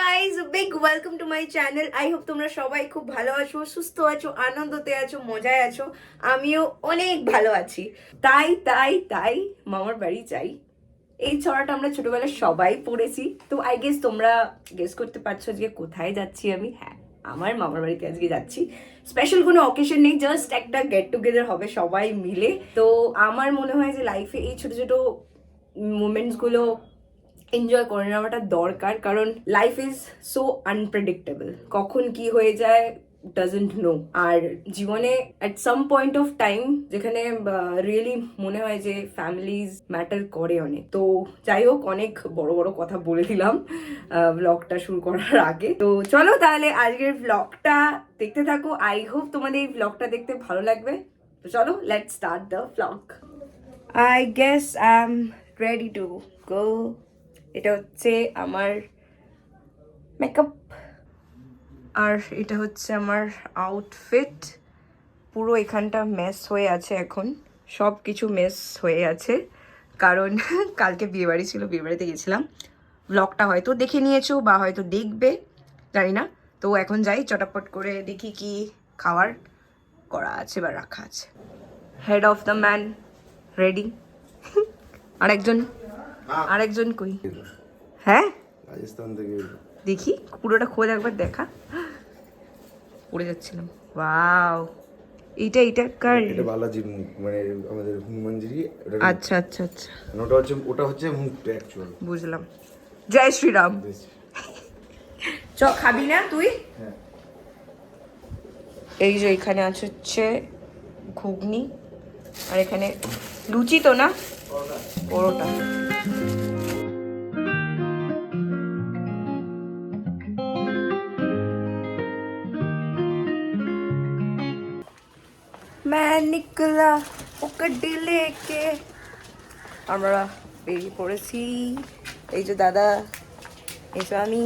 Guys big welcome to my channel I hope তোমরা সবাই খুব ভালো আছো, সুস্থ আছো, আনন্দতে আছো, মজায় আছো। আমিও অনেক ভালো আছি। তাই তাই তাই মামার বাড়ি যাই। এই ছড়াটা আমরা ছোটবেলায় সবাই পড়েছি। তো আই গেস তোমরা গেস করতে পারছ যে কোথায় যাচ্ছি আমি। হ্যাঁ আমার মামার বাড়িতে আজকে যাচ্ছি। স্পেশাল কোনো অকেশন নেই জাস্ট একটা গেট টুগেদার হবে সবাই মিলে। তো আমার মনে হয় যে লাইফে এই ছোট ছোট মোমেন্টসগুলো এনজয় করে নেওয়াটা দরকার, কারণ লাইফ ইজ সো আনপ্রেডিক্টেবল কখন কি হয়ে যায় ডাজেন্ট নো আর জীবনে at some point of time যেখানে রিয়েলি মনে হয় যে ফ্যামিলিজ ম্যাটার করে অনেক। তো যাই হোক, অনেক বড় বড় কথা বলে দিলাম ব্লগটা শুরু করার আগে। তো চলো তাহলে আজকের ব্লগটা দেখতে থাকো। আই হোপ তোমাদের এই ব্লগটা দেখতে ভালো লাগবে। তো চলো let start the vlog I guess I am ready to go এটা হচ্ছে আমার মেকআপ আর এটা হচ্ছে আমার আউটফিট পুরো এখানটা মেস হয়ে আছে এখন। সব কিছু মেস হয়ে আছে। কারণ কালকে বিয়েবাড়ি ছিল, বিয়েবাড়িতে গেছিলাম। ব্লগটা হয়তো দেখে নিয়েছো বা হয়তো দেখবে, জানি না। তো এখন যাই, চটাপট করে দেখি কি খাওয়ার করা আছে বা রাখা আছে। Head of the man ready আরেকজন আরেকজন কই? হ্যাঁ? রাজস্থান থেকে দেখি পুরোটা খোঁজ একবার দেখা। পড়ে যাচ্ছিলাম। ওয়াও। এইটা এটা কার? এটা বালাজি মুখ মানে আমাদের হনুমানজিরই আচ্ছা আচ্ছা আচ্ছা। মানে ওটা হচ্ছে ওটা হচ্ছে মুখটা অ্যাকচুয়াল বুঝলাম। জয় শ্রীরাম। চ খাবি না তুই? হ্যাঁ। এই যে এখানে আছে হচ্ছে ঘুগনি আর এখানে লুচি তো না? পরোটা मैं निकला ও গাড়ি লেকে আমরা বেরিয়ে পড়েছি এই যে দাদা এই যে আমি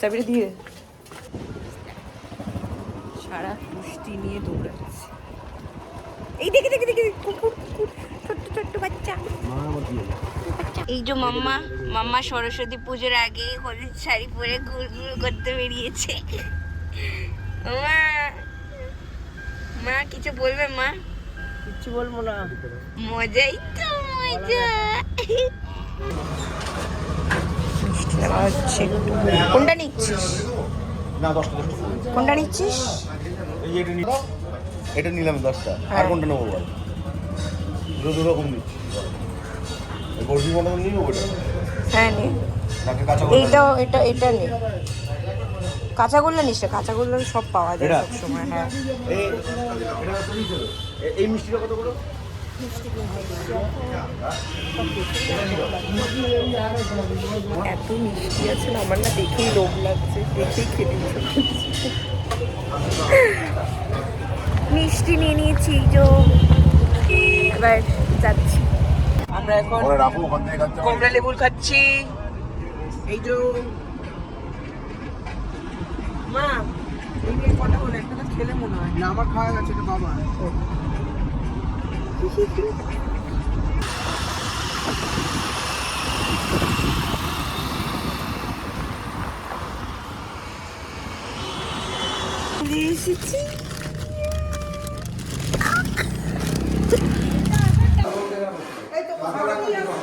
চাবিটা দিয়ে দে। সারা পুষ্টি নিয়ে দৌড়াচ্ছে এই দেখে দেখে দেখে কুকুর কুকুর ছোট্ট ছোট্ট বাচ্চা। এই যে মাম্মা মাম্মা সরস্বতী পুজোর আগে হলুদ শাড়ি পরে ঘুর ঘুর করতে বেরিয়েছে। মা মা কিছু বলবে মা? কিচ্ছু বলব না। মজাই তো মজা। একটু। কোনটা নিচ্ছিস? কোনটা নিচ্ছিস? এটা নিলাম দশটা। আর হ্যাঁ। কোনটা নেব বল? দু দু রকম এই বরফি মতো নিয়ে ওটা হ্যাঁ নে। নাকি কাঁচা এইটাও এটা এটা নে। কাঁচাগোল্লা নিস না কাঁচাগোল্লা সব পাওয়া যায়? সব সময় হ্যাঁ। এই মিষ্টিটা কত করে? এত মিষ্টি আছে না আমার না দেখেই লোভ লাগছে দেখেই খেতে মিষ্টি নিয়ে নিয়েছি যে এবার যাচ্ছি। আমরা এখন খাচ্ছে। এই যে মা এই নিয়ে কটা হলো একটা তো খেলে মনে হয়। না আমার খাওয়া গেছে এটা বাবা। চলে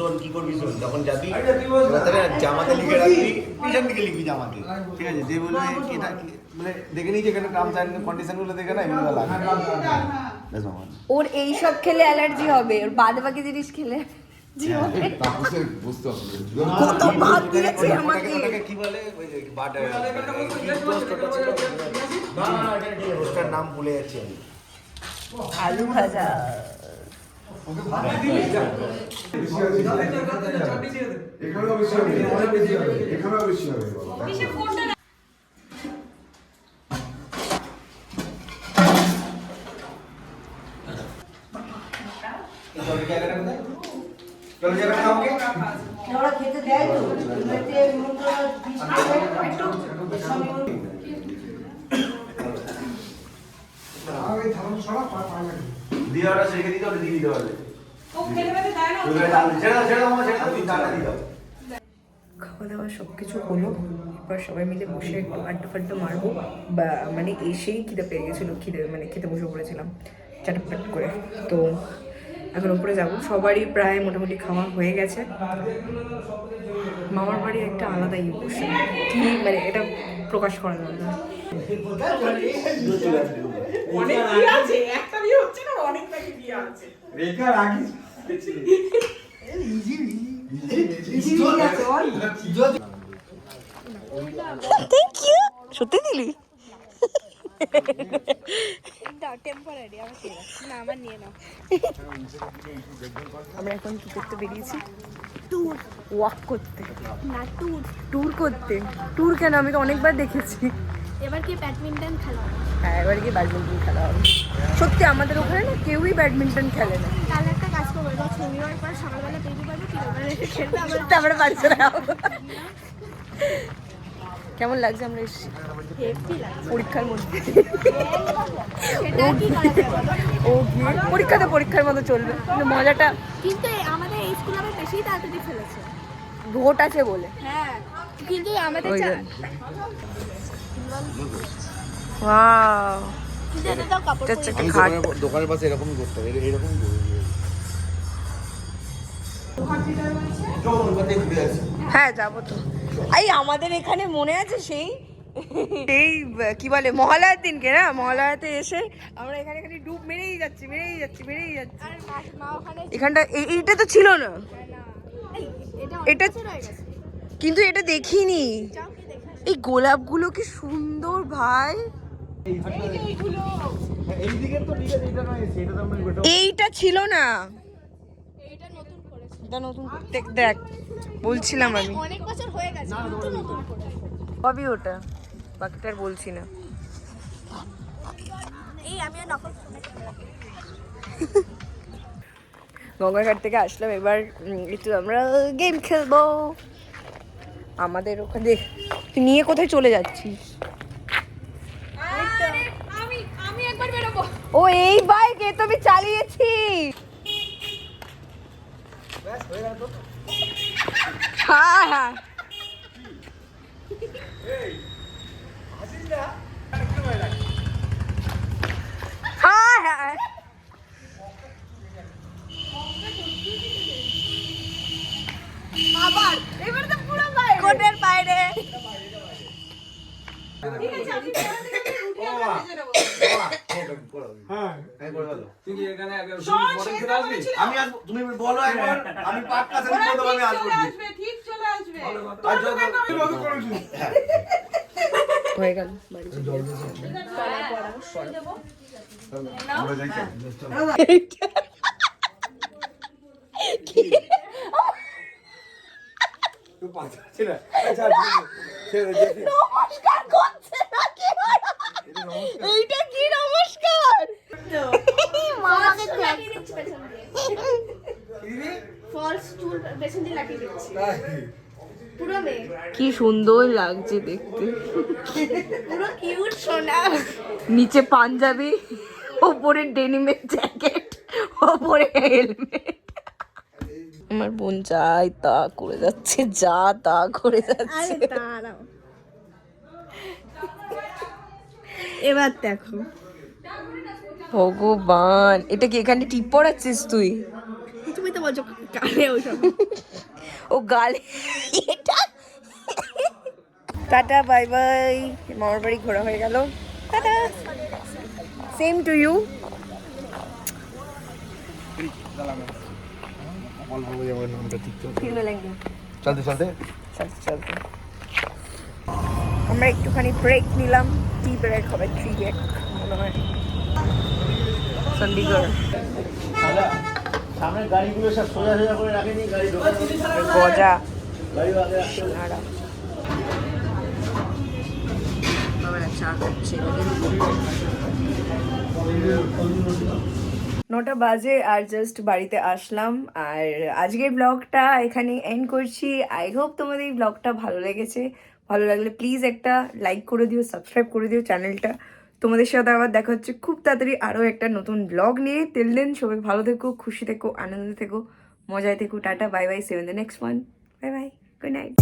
শোন কি করবি শোন যখন যাবি এবার জামাতে লিখে রাখবি পিছন দিকে লিখবি জামাতে ঠিক আছে যে বলবে এটা মানে দেখে নিই যেখানে টার্মস অ্যান্ড কন্ডিশনগুলো দেখে না এগুলো লাগবে ওর এই সব খেলে অ্যালার্জি হবে ওর বাদ বাকি জিনিস খেলে আলু ভাজা এখানেও বেশি হবে এখানেও বেশি হবে দিওয়াটা শেখে দিতে ওটা দিয়ে দিতে পারবে ওগুলো ডাল দিয়ে- দিতে দাও খাওয়া দাওয়া সব কিছু হলো। এবার সবাই মিলে বসে একটু আড্ডা ফাড্ডা মারবো। বা মানে এসেই খিদে পেয়ে গেছিল খিদে মানে খেতে বসে পড়েছিলাম। চাটাপাট করে। তো এখন উপরে যাব। সবারই প্রায় মোটামুটি খাওয়া হয়ে গেছে। মামার বাড়ি একটা আলাদা ইমোশন কি মানে এটা প্রকাশ করা যাবে না। থ্যাংক ইউ সত্যি দিলি? দাও টেম্পোরারি আমার না আমার নিয়ে নাও। আমরা এখন কি করতে বেরিয়েছি? ট্যুর ওয়াক করতে। না ট্যুর ট্যুর করতে। ট্যুর কেন? আমি তো অনেকবার দেখেছি। এবার কি ব্যাডমিন্টন খেলা হ্যাঁ এবার গিয়ে ব্যাডমিন্টন খেলা হবে। সত্যি আমাদের ওখানে না কেউই ব্যাডমিন্টন খেলে না। তাহলে একটা কাজ করব শনিবার পর সকালবেলা বেরিয়ে পারব কি তারপরে বাড়ি চলে কেমন লাগছে আমরা এসেছি? পরীক্ষার মধ্যে? ও গিয়ে পরীক্ষা তো পরীক্ষার মতো চলবে। কিন্তু মজাটা কিন্তু আমাদের এই স্কুল আবার বেশি তাড়াতাড়ি ফেলেছে। ভোট আছে বলে। হ্যাঁ কিন্তু আমাদের চা- ওয়াও দোকানের পাশে করতে হবে। এরকম হ্যাঁ যাব তো। এই আমাদের এখানে মনে আছে সেই এই কি বলে মহালয়ার দিনকে না? মহালয়াতে এসে আমরা এখানে খালি ডুব মেরেই যাচ্ছি মেরেই যাচ্ছি মেরেই যাচ্ছি। এখানটা এই- এইটা তো ছিল না। এটা কিন্তু এটা দেখিনি। যাও কি দেখে এই গোলাপগুলো কি সুন্দর ভাই। এইটা ছিল না। করেছে নতুন দেখ দেখ বলছিলাম আমি। অনেক বছর হয়ে গেছে কবি ওটা? বাকিটা আর বলছি না। এই আমিও নকল গঙ্গাঘাট থেকে আসলাম এবার একটু আমরা গেম খেলব। আমাদের ওখানে তুই নিয়ে কোথায় চলে যাচ্ছিস? ও এই বাইক এ তো আমি চালিয়েছি। হ্যাঁ হ্যাঁ। হ্যাঁ হ্যাঁ। আবার এবার তো পুরো বাইরে। কোটের বাইরে। আমি তুমি বলো একবার আমি পাক্কা সেদিন বলতে আমি আসব হয়ে। গেল আমরা যাই তো। তুই পাঁচ আছে না? আচ্ছা, দে। নমস্কার করছে নাকি এইটা কি নমস্কার? মামাকে লাগিয়ে দিচ্ছি পেছন দিয়ে। ফলস চুল পেছন দিয়ে লাগিয়ে দিচ্ছি। পুরো মেয়ে। কি সুন্দর লাগছে দেখতে। পুরো কিউট সোনা। নিচে পাঞ্জাবি ওপরে ডেনিমের জ্যাকেট ওপরে হেলমেট আমার বোন যাই তা করে যাচ্ছে যা তা করে যাচ্ছে আরে দাঁড়াও এবার দেখো। ভগবান এটা কি এখানে টিপ পড়াচ্ছিস তুই? তুমি তো বলছো কানে ওসব। ও গালে এটা? Tata bye bye. মামার বাড়ি ঘোরা হয়ে গেল। টাটা। সেম টু ইউ চলতে চলতে। চলতে চলতে। আমরা একটুখানি ব্রেক নিলাম। টি ব্রেক হবে থ্রি ব্রেক মনে হয়। চণ্ডীগড় সামনের গাড়িগুলো সব সোজা সোজা করে রাখেনি গাড়ি গজা। গাড়ি আগে রাখতে হবে। নাড়া বাবারা চা খাচ্ছে। নটা বাজে আর জাস্ট বাড়িতে আসলাম। আর আজকের ব্লগটা এখানে এন্ড করছি। আই হোপ তোমাদের এই ব্লগটা ভালো লেগেছে। ভালো লাগলে প্লিজ একটা লাইক করে দিও সাবস্ক্রাইব করে দিও চ্যানেলটা তোমাদের সাথে আবার দেখা হচ্ছে খুব তাড়াতাড়ি আরও একটা নতুন ব্লগ নিয়ে। তেল দেন সবাই ভালো থেকো, খুশি থেকো, আনন্দে থেকো, মজায় থেকো, tata bye bye seven the next one bye bye good night